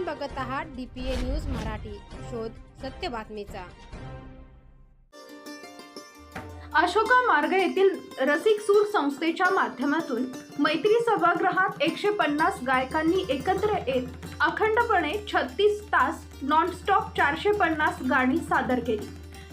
आपण बघत आहात डीपीए न्यूज मराठी. शोध सत्य बातमीचा. अशोका मार्ग येथील रसिक सूर संस्थेच्या माध्यमातून मैत्री सभागृहात एकशे पन्नास गायकांनी एकत्र येत अखंडपणे छत्तीस तास नॉनस्टॉप चारशे पन्नास गाणी सादर केली.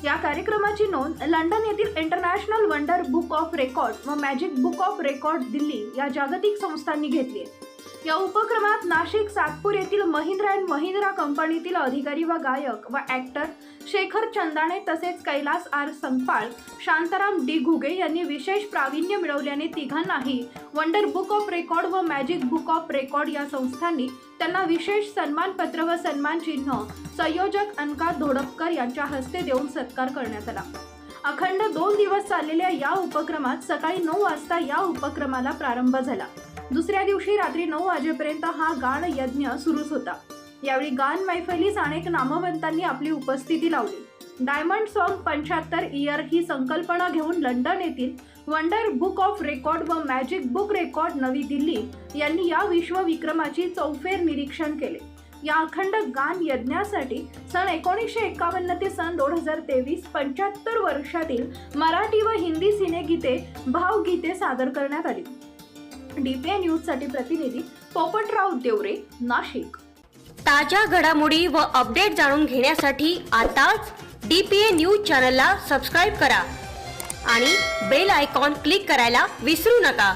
या कार्यक्रमाची नोंद लंडन येथील international wonder book of record व magic book of record Delhi या जागतिक संस्थांनी घेतली आहे. या उपक्रमात नाशिक सातपूर येथील महिंद्रा अँड महिंद्रा कंपनीतील अधिकारी व गायक व ॲक्टर शेखर चंदाणे तसेच कैलास आर संगपाळ शांताराम डी घुगे यांनी विशेष प्रावीण्य मिळवल्याने तिघांनाही वंडर बुक ऑफ रेकॉर्ड व मॅजिक बुक ऑफ रेकॉर्ड या संस्थांनी त्यांना विशेष सन्मानपत्र व सन्मान चिन्ह संयोजक अनका धोडपकर यांच्या हस्ते देऊन सत्कार करण्यात आला. अखंड दोन दिवस चाललेल्या या उपक्रमात सकाळी नऊ वाजता या उपक्रमाला प्रारंभ झाला. दुसऱ्या दिवशी रात्री नऊ वाजेपर्यंत हा गान यज्ञ सुरूच होता. यावेळी गान मैफलीस अनेक नामवंतांनी आपली उपस्थिती लावली. डायमंड सॉन्ग पंच्याहत्तर इयर ही संकल्पना घेऊन लंडन येथील वंडर बुक ऑफ रेकॉर्ड व मॅजिक बुक रेकॉर्ड नवी दिल्ली यांनी या विश्वविक्रमाची चौफेर निरीक्षण केले. या अखंड गान यज्ञासाठी सन एकोणीसशे एकावन्न ते सन दोन हजार तेवीस पंच्याहत्तर वर्षातील मराठी व हिंदी सिनेगीते भावगीते सादर करण्यात आली. डीपीए न्यूजसाठी प्रतिनिधी पोपटराव देवरे नाशिक. ताज्या घडामोडी व अपडेट जाणून घेण्यासाठी आताच डी पी ए न्यूज चॅनलला सबस्क्राईब करा आणि बेल आयकॉन क्लिक करायला विसरू नका.